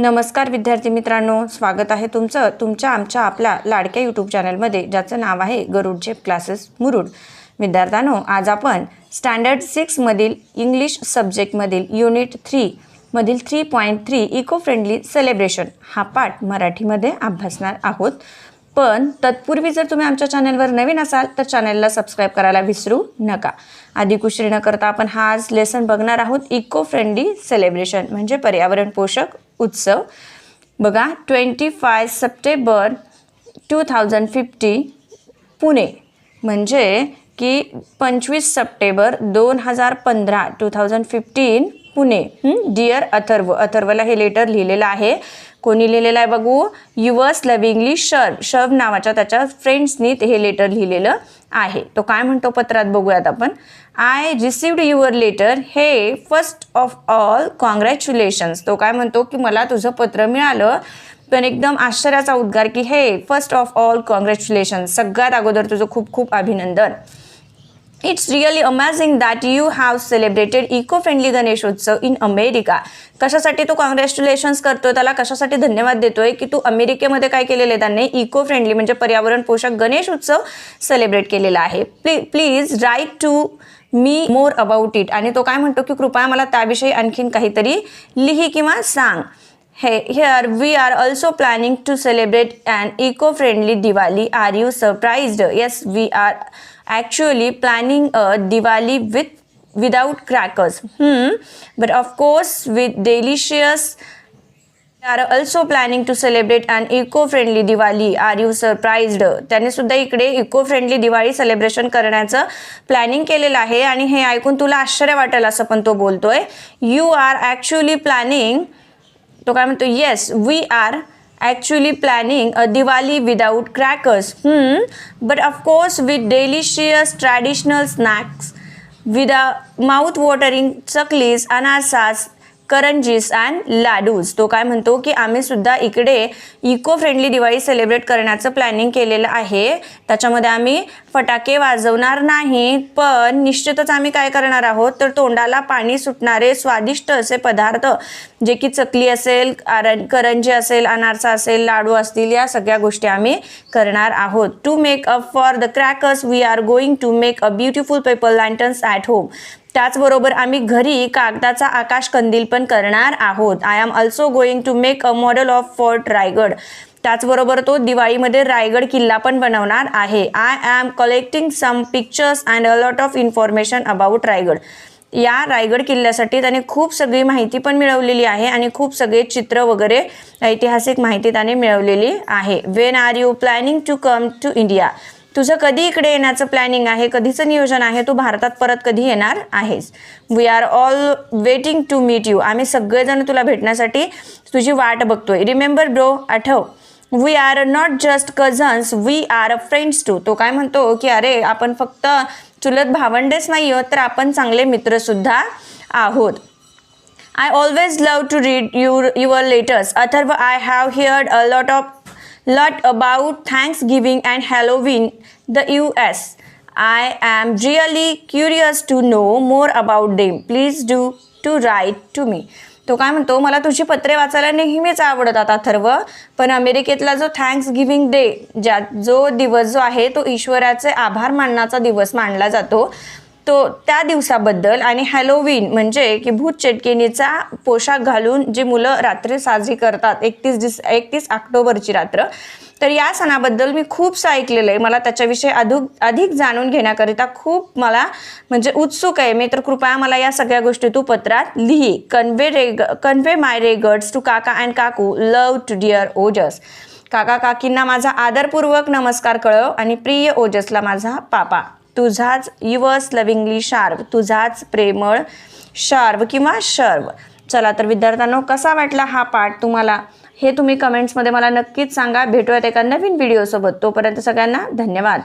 नमस्कार विद्यार्थी मित्रांनो स्वागत आहे तुमचं तुमच्या आमच्या आपल्या लाडक्या यूट्यूब चॅनलमध्ये ज्याचं नाव आहे गरुड झेप क्लासेस मुरुड. विद्यार्थ्यांनो आज आपण स्टँडर्ड सिक्समधील इंग्लिश सब्जेक्टमधील युनिट थ्री मधील three point three eco friendly celebration हा पाठ मराठीमध्ये अभ्यासणार आहोत. पण तत्पूर्वी जर तुम्ही आमच्या चॅनलवर नवीन असाल तर चॅनलला सबस्क्राईब करायला विसरू नका. आधी कुशरी न करता आपण हा आज लेसन बघणार आहोत. इको फ्रेंडली सेलिब्रेशन म्हणजे पर्यावरण पोषक उत्सव. बघा twenty five September two thousand fifty Pune. म्हणजे की पंचवीस सप्टेंबर दोन हजार पंधरा two thousand fifteen Pune. Dear Atharva. अथर्वला हे लेटर लिहिलेलं आहे. कोणी लिहिलेलं आहे बघू. युवर्स लविंगली शर्व शर्व नावाच्या त्याच्या फ्रेंड्सनी हे लेटर लिहिलेलं आहे. तो काय म्हणतो पत्रात बघूयात आपण. आय रिसिव्ड युअर लेटर हे फर्स्ट ऑफ ऑल कॉंग्रॅच्युलेशन्स तो काय म्हणतो की मला तुझं पत्र मिळालं. पण एकदम आश्चर्याचा उद्गार की हे फर्स्ट ऑफ ऑल कॉंग्रॅच्युलेशन सगळ्यात अगोदर तुझं खूप खूप अभिनंदन. It's really amazing that you have celebrated eco friendly Ganeshotsav in America कशासाठी तो कॉंग्रॅच्युलेशन्स करतोय? त्याला कशासाठी धन्यवाद देतोय? की तू अमेरिकेमध्ये काय केलेलं आहे? त्यांनी इको फ्रेंडली म्हणजे पर्यावरण पोषक गणेश उत्सव सेलिब्रेट केलेला आहे. Please please write to me more about it आणि तो काय म्हणतो की कृपया मला त्याविषयी आणखीन काहीतरी लिही किंवा सांग. हे here we are also planning to celebrate and eco friendly Diwali are you surprised yes we are actually planning a Diwali with without crackers. Hmm. But of course, with delicious. Planning are also planning to celebrate an eco-friendly Diwali. Are you surprised? त्याने सुद्धा इकडे eco friendly Diwali celebration करण्याचं planning केलेलं आहे आणि हे ऐकून तुला आश्चर्य वाटेल असं पण तो बोलतोय यू आर ॲक्च्युअली प्लॅनिंग तो काय म्हणतो yes we are actually planning a Diwali without crackers. Hmm. But of course, with delicious traditional snacks, with a mouth-watering chaklis, anasas, karanjis and ladoos. तो काय म्हणतो की आम्ही सुद्धा इकडे इको फ्रेंडली दिवाळी सेलिब्रेट करण्याचं प्लॅनिंग केलेलं आहे. त्याच्यामध्ये आम्ही फटाके वाजवणार नाही पण निश्चितच आम्ही काय करणार आहोत? तर तोंडाला पाणी सुटणारे स्वादिष्ट असे पदार्थ जे की चकली असेल आरण करंजी असेल अनारसा असेल लाडू असतील या सगळ्या गोष्टी आम्ही करणार आहोत. To make up for the crackers we are going to make a beautiful paper lanterns at home त्याचबरोबर आम्ही घरी कागदाचा आकाश कंदील पण करणार आहोत. I am also going to make a model of fort Raigad त्याचबरोबर तो दिवाळीमध्ये रायगड किल्ला पण बनवणार आहे. I am collecting some pictures and a lot of information about Raigad. या रायगड किल्ल्यासाठी त्याने खूप सगळी माहिती पण मिळवलेली आहे आणि खूप सगळे चित्र वगैरे ऐतिहासिक माहिती त्याने मिळवलेली आहे. When are you planning to come to India तुझं कधी इकडे येण्याचं प्लॅनिंग आहे? कधीचं नियोजन आहे? तू भारतात परत कधी येणार आहेस? We are all waiting to meet you आम्ही सगळेजण तुला भेटण्यासाठी तुझी वाट बघतोय. रिमेंबर ब्रो आठव. We are not just cousins we are friends too तो काय म्हणतो की अरे आपण फक्त चुलत भावंडेच नाही आहोत तर आपण चांगले मित्रसुद्धा आहोत. I always love to read your your letters Atharva I have heard a lot of lot about Thanksgiving and Halloween, the US. I am really curious to know more about them. Please do to write to me. तो काय म्हणतो मला तुझी पत्रे वाचायला नेहमीच आवडतात अथर्व पण अमेरिकेतला जो थँक्स गिव्हिंग डे ज्या जो दिवस जो आहे तो ईश्वराचे आभार मानण्याचा दिवस मानला जातो तो त्या दिवसाबद्दल आणि हॅलोवीन म्हणजे की भूत चेटकिनीचा पोशाख घालून जी मुलं रात्री साजरी करतात एकतीस डिस एकतीस ऑक्टोबरची रात्र तर या सणाबद्दल मी खूपसं ऐकलेलं आहे. मला त्याच्याविषयी अधिक अधिक जाणून घेण्याकरिता खूप मला म्हणजे उत्सुक आहे. मी तर कृपया मला या सगळ्या गोष्टी तू पत्रात लिही. कन्वे रेग कन्वे माय रेगर्ड्स टू काका अँड काकू. लव टू डिअर ओजस काका काकींना माझा आदरपूर्वक नमस्कार कळव आणि प्रिय ओजसला माझा पापा. तुझाच युवर्स लविंगली शार्व तुझाच प्रेमळ शार्व किंवा शर्व. चला तर विद्यार्थ्यांनो कसा वाटला हा पाठ तुम्हाला? हे तुम्ही कमेंट्समध्ये मला नक्कीच सांगा. भेटूयात एका नवीन व्हिडिओसोबत तोपर्यंत सगळ्यांना धन्यवाद.